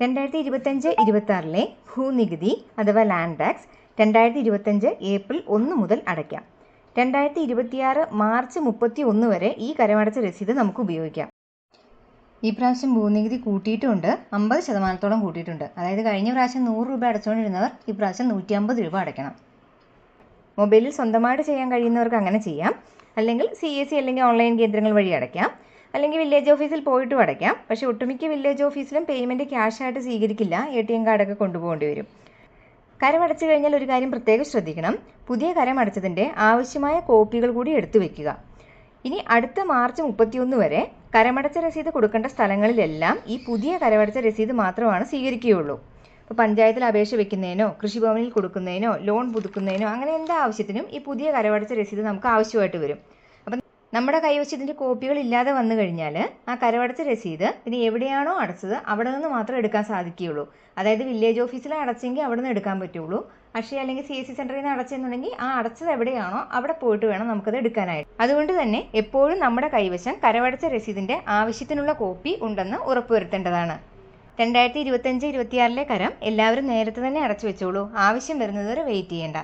രണ്ടായിരത്തി ഇരുപത്തഞ്ച് ഇരുപത്തി ആറിലെ ഭൂനികുതി അഥവാ ലാൻഡ് ടാക്സ് രണ്ടായിരത്തി ഇരുപത്തഞ്ച് ഏപ്രിൽ ഒന്ന് മുതൽ അടയ്ക്കാം. രണ്ടായിരത്തി ഇരുപത്തിയാറ് മാർച്ച് മുപ്പത്തി ഒന്ന് വരെ ഈ കരമടച്ച രസീത് നമുക്ക് ഉപയോഗിക്കാം. ഈ പ്രാവശ്യം ഭൂനികുതി കൂട്ടിയിട്ടുണ്ട് അമ്പത് ശതമാനത്തോളം കൂട്ടിയിട്ടുണ്ട്. അതായത് കഴിഞ്ഞ പ്രാവശ്യം നൂറ് രൂപ അടച്ചുകൊണ്ടിരുന്നവർ ഈ പ്രാവശ്യം നൂറ്റി അമ്പത് രൂപ അടയ്ക്കണം. മൊബൈലിൽ സ്വന്തമായിട്ട് ചെയ്യാൻ കഴിയുന്നവർക്ക് അങ്ങനെ ചെയ്യാം. അല്ലെങ്കിൽ സി എസ് സി അല്ലെങ്കിൽ ഓൺലൈൻ കേന്ദ്രങ്ങൾ വഴി അടയ്ക്കാം. അല്ലെങ്കിൽ വില്ലേജ് ഓഫീസിൽ പോയിട്ടും അടയ്ക്കാം പക്ഷേ ഒട്ടുമിക്ക വില്ലേജ് ഓഫീസിലും പേയ്മെന്റ് ക്യാഷായിട്ട് സ്വീകരിക്കില്ല. എ ടി എം കാർഡൊക്കെ കൊണ്ടുപോകേണ്ടി വരും. കരമടച്ചു കഴിഞ്ഞാൽ ഒരു കാര്യം പ്രത്യേകം ശ്രദ്ധിക്കണം. പുതിയ കരമടച്ചതിന്റെ ആവശ്യമായ കോപ്പികൾ കൂടി എടുത്തു വെക്കുക. ഇനി അടുത്ത മാർച്ച് മുപ്പത്തിയൊന്ന് വരെ കരമടച്ച രസീത് കൊടുക്കേണ്ട സ്ഥലങ്ങളിലെല്ലാം ഈ പുതിയ കരമടച്ച രസീത് മാത്രമാണ് സ്വീകരിക്കുകയുള്ളൂ. ഇപ്പോൾ പഞ്ചായത്തിൽ അപേക്ഷ വെക്കുന്നതിനോ കൃഷിഭവനിൽ കൊടുക്കുന്നതിനോ ലോൺ പുതുക്കുന്നതിനോ അങ്ങനെ എന്താ ആവശ്യത്തിനും ഈ പുതിയ കരമടച്ച രസീത് നമുക്ക് ആവശ്യമായിട്ട് വരും. നമ്മുടെ കൈവശത്തിന്റെ കോപ്പികൾ ഇല്ലാതെ വന്നു കഴിഞ്ഞാൽ ആ കരവടച്ച രസീത് പിന്നെ എവിടെയാണോ അടച്ചത് അവിടെ നിന്ന് മാത്രമേ എടുക്കാൻ സാധിക്കുകയുള്ളൂ. അതായത് വില്ലേജ് ഓഫീസിൽ അടച്ചെങ്കിൽ അവിടെ നിന്ന് എടുക്കാൻ പറ്റുള്ളൂ. അക്ഷയ അല്ലെങ്കിൽ സി എസ് സി സെന്ററിൽ നിന്ന് അടച്ചെന്നുണ്ടെങ്കിൽ ആ അടച്ചത് എവിടെയാണോ അവിടെ പോയിട്ട് വേണം നമുക്കത് എടുക്കാനായിട്ട്. അതുകൊണ്ട് തന്നെ എപ്പോഴും നമ്മുടെ കൈവശം കരവടച്ച രസീതിന്റെ ആവശ്യത്തിനുള്ള കോപ്പി ഉണ്ടെന്ന് ഉറപ്പുവരുത്തേണ്ടതാണ്. രണ്ടായിരത്തി ഇരുപത്തഞ്ച് ഇരുപത്തിയാറിലെ കരം എല്ലാവരും നേരത്തെ തന്നെ അടച്ചു വെച്ചോളൂ. ആവശ്യം വരുന്നതുവരെ വെയിറ്റ് ചെയ്യേണ്ട.